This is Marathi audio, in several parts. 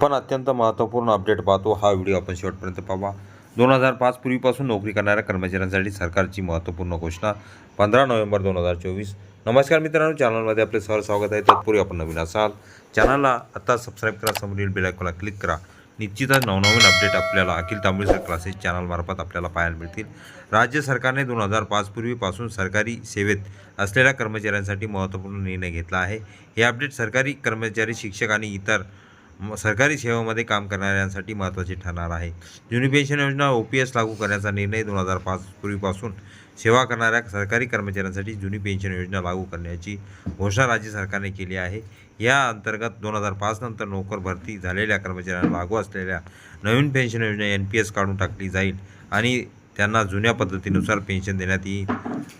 पण अत्यंत महत्त्वपूर्ण अपडेट पाहतो हा व्हिडिओ आपण शेवटपर्यंत पाहा. दोन हजार पाच पूर्वीपासून नोकरी करणाऱ्या कर्मचाऱ्यांसाठी सरकारची महत्त्वपूर्ण घोषणा पंधरा नोव्हेंबर दोन हजार चोवीस. नमस्कार मित्रांनो चॅनलमध्ये आपले सहर स्वागत आहे. तत्पूर्वी आपण नवीन असाल चॅनलला आत्ता सबस्क्राईब करा समोरील बेल क्लिक करा. निश्चितच नवनवीन अपडेट आपल्याला अखिल तांबळेसर क्लासेस चॅनलमार्फत आपल्याला पाहायला मिळतील. राज्य सरकारने दोन हजार पाच पूर्वीपासून सरकारी सेवेत असलेल्या कर्मचाऱ्यांसाठी महत्त्वपूर्ण निर्णय घेतला आहे. हे अपडेट सरकारी कर्मचारी शिक्षक आणि इतर सरकारी सेवेमध्ये काम करणाऱ्यांसाठी महत्त्वाचे ठरणार आहे. जुनी पेन्शन योजना ओ पी एस लागू करण्याचा निर्णय दोन हजार पाच पूर्वीपासून सेवा करणाऱ्या सरकारी कर्मचाऱ्यांसाठी जुनी पेन्शन योजना लागू करण्याची घोषणा राज्य सरकारने केली आहे. या अंतर्गत दोन हजार पाच नंतर नोकर भरती झालेल्या कर्मचाऱ्यांना लागू असलेल्या नवीन पेन्शन योजना एन पी एस काढून टाकली जाईल आणि त्यांना जुन्या पद्धतीनुसार पेन्शन देण्यात येईल.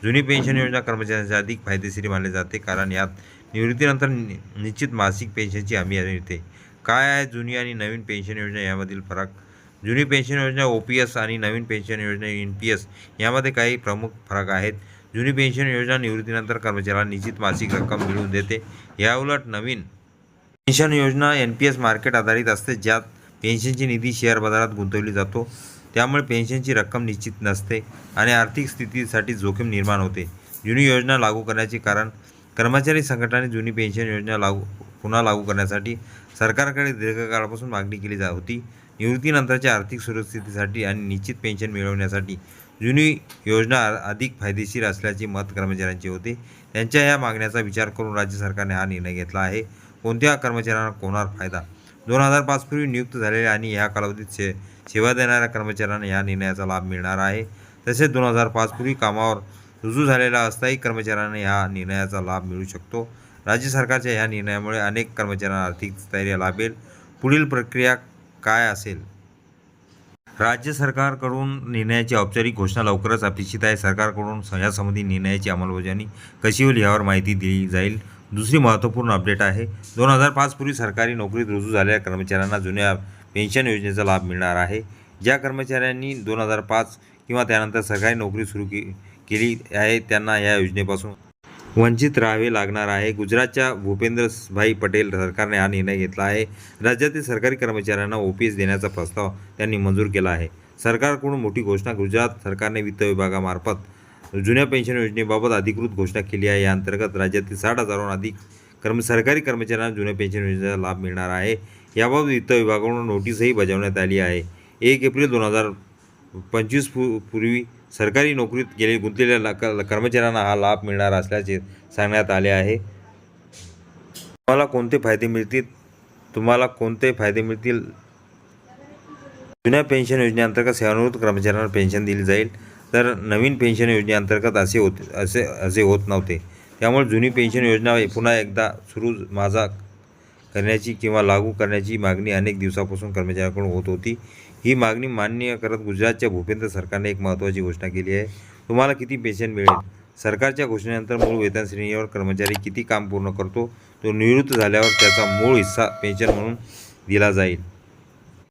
जुनी पेन्शन योजना कर्मचाऱ्यांसाठी अधिक फायदेशीर मानले जाते कारण यात निवृत्तीनंतर नि- निश्चित मासिक पेन्शनची हमी मिळते. काय आहे जुनी आणि नवीन पेन्शन योजना यामधील फरक? जुनी पेन्शन योजना ओ पी एस आणि नवीन पेन्शन योजना एन पी एस यामध्ये काही प्रमुख फरक आहेत. जुनी पेन्शन योजना निवृत्तीनंतर कर्मचाऱ्याला निश्चित मासिक रक्कम मिळवून देते. याउलट नवीन पेन्शन योजना एन पी एस मार्केट आधारित असते ज्यात पेन्शनची निधी शेअर बाजारात गुंतवली जातो. त्यामुळे पेन्शनची रक्कम निश्चित नसते आणि आर्थिक स्थितीसाठी जोखीम निर्माण होते. जुनी योजना लागू करण्याचे कारण कर्मचारी संघटनाने जुनी पेन्शन योजना लागू पुन्हा लागू करण्यासाठी सरकारकडे दीर्घकाळापासून मागणी केली जात होती. निवृत्तीनंतरच्या आर्थिक सुरक्षितेसाठी आणि निश्चित पेन्शन मिळवण्यासाठी जुनी योजना अधिक फायदेशीर असल्याचे मत कर्मचाऱ्यांचे होते. त्यांच्या या मागण्याचा विचार करून राज्य सरकारने हा निर्णय घेतला आहे. कोणत्या कर्मचाऱ्यांना होणार फायदा? दोन हजार पाचपूर्वी नियुक्त झालेल्या आणि या कालावधीत से सेवा देणाऱ्या कर्मचाऱ्यांना या निर्णयाचा लाभ मिळणार आहे. तसेच दोन हजार पाचपूर्वी कामावर रुजू झालेल्या अस्थायी कर्मचाऱ्यांना ह्या निर्णयाचा लाभ मिळू शकतो. राज्य सरकारच्या या निर्णयामुळे अनेक कर्मचाऱ्यांना आर्थिक स्थैर्य लाभेल. पुढील प्रक्रिया काय असेल? राज्य सरकारकडून निर्णयाची औपचारिक घोषणा लवकरच अपेक्षित आहे. सरकारकडून स- यासंबंधी निर्णयाची अंमलबजावणी कशी होईल यावर माहिती दिली जाईल? दुसरी महत्त्वपूर्ण अपडेट आहे. दोन हजार पाचपूर्वी सरकारी नोकरीत रुजू झालेल्या कर्मचाऱ्यांना जुन्या पेन्शन योजनेचा लाभ मिळणार आहे. ज्या कर्मचाऱ्यांनी दोन हजार पाच किंवा त्यानंतर सरकारी नोकरी सुरू के केली आहे त्यांना या योजनेपासून वंचित राहावे लागणार आहे. गुजरातच्या भूपेंद्रभाई पटेल सरकारने हा निर्णय घेतला आहे. राज्यातील सरकारी कर्मचाऱ्यांना ओ देण्याचा प्रस्ताव त्यांनी मंजूर केला आहे. सरकारकडून मोठी घोषणा गुजरात सरकारने वित्त विभागामार्फत जुन्या पेन्शन योजनेबाबत अधिकृत घोषणा केली आहे. या अंतर्गत राज्यातील साठ हजारांहून अधिक कर्म सरकारी कर्मचाऱ्यांना जुन्या पेन्शन योजनेचा लाभ मिळणार आहे. याबाबत वित्त विभागाकडून नोटीसही बजावण्यात आली आहे. एक एप्रिल दोन हजार पंचवीस पू पूर्वी सरकारी नोकरीत गेले गुंतलेल्या कर्मचाऱ्यांना हा लाभ मिळणार असल्याचे सांगण्यात आले आहे. तुम्हाला कोणते फायदे मिळतील? तुम्हाला कोणते फायदे मिळतील? जुन्या पेन्शन योजनेअंतर्गत सेवानिवृत्त कर्मचाऱ्यांना पेन्शन दिली जाईल. तर नवीन पेन्शन योजनेअंतर्गत असे होते असे असे होत नव्हते. त्यामुळे जुनी पेन्शन योजना पुन्हा एकदा सुरू माझा करण्याची किंवा लागू करण्याची मागणी अनेक दिवसापासून कर्मचाऱ्यांकडून होत होती. ही मागणी मान्य करत गुजरातच्या भूपेंद्र सरकारने एक महत्त्वाची घोषणा केली आहे. तुम्हाला किती पेन्शन मिळेल? सरकारच्या घोषणेनंतर मूळ वेतन श्रेणीवर कर्मचारी किती काम पूर्ण करतो? तो निवृत्त झाल्यावर त्याचा मूळ हिस्सा पेन्शन म्हणून दिला जाईल.